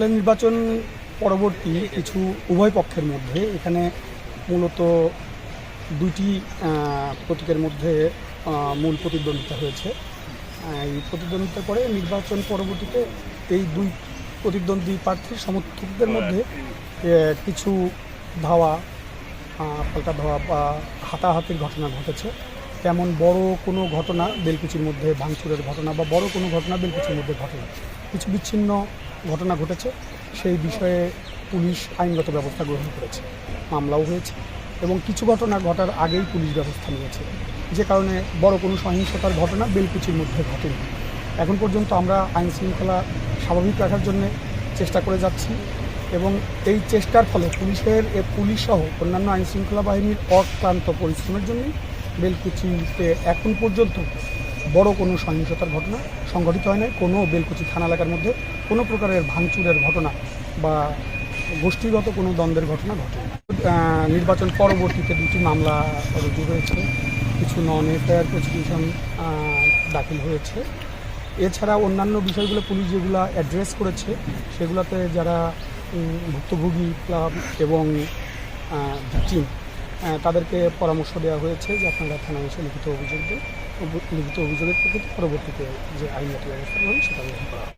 নির্বাচন পরবর্তী কিছু উভয় পক্ষের মধ্যে, এখানে মূলত দুটি প্রতীকের মধ্যে মূল প্রতিদ্বন্দ্বিতা হয়েছে। এই প্রতিদ্বন্দ্বিতার পরে নির্বাচন পরবর্তীতে এই দুই প্রতিদ্বন্দ্বী প্রার্থীর সমর্থকদের মধ্যে কিছু ধাওয়া পাল্টা ধাওয়া বা হাতাহাতির ঘটনা ঘটেছে। তেমন বড় কোনো ঘটনা বেলকুচির মধ্যে, ভাঙচুরের ঘটনা বা বড় কোনো ঘটনা বেলকুচির মধ্যে ঘটনা। কিছু বিচ্ছিন্ন ঘটনা ঘটেছে। সেই বিষয়ে পুলিশ আইনগত ব্যবস্থা গ্রহণ করেছে, মামলাও হয়েছে এবং কিছু ঘটনা ঘটার আগেই পুলিশ ব্যবস্থা নিয়েছে। যে কারণে বড় কোনো সহিংসতার ঘটনা বেলকুচির মধ্যে ঘটেনি। এখন পর্যন্ত আমরা আইন শৃঙ্খলা স্বাভাবিক রাখার জন্য চেষ্টা করে যাচ্ছি এবং এই চেষ্টার ফলে পুলিশের, এ পুলিশ সহ অন্যান্য আইন শৃঙ্খলা বাহিনীর অক্লান্ত পরিশ্রমের জন্যই বেলকুচিতে এখন পর্যন্ত বড় কোনো সহিংসতার ঘটনা সংঘটিত হয় নাই। কোনো বেলকুচি থানা এলাকার মধ্যে কোনো প্রকারের ভাঙচুরের ঘটনা বা গোষ্ঠীগত কোনো দ্বন্দ্বের ঘটনা ঘটে নির্বাচন পরবর্তীতে দুটি মামলা রুজু হয়েছে। কিছু নন এফআইআর প্রসিকিউশন দাখিল হয়েছে। এছাড়া অন্যান্য বিষয়গুলো পুলিশ যেগুলো অ্যাড্রেস করেছে, সেগুলোতে যারা ভুক্তভোগী ক্লাব এবং ভিকটিম তাদেরকে পরামর্শ দেওয়া হয়েছে যে আপনারা থানায় এসে লিখিত অভিযোগ লিখিত অভিযোগের প্রেক্ষিতে পরবর্তীতে যে আইনগত ব্যবস্থা গ্রহণ সেটা গ্রহণ করা হবে।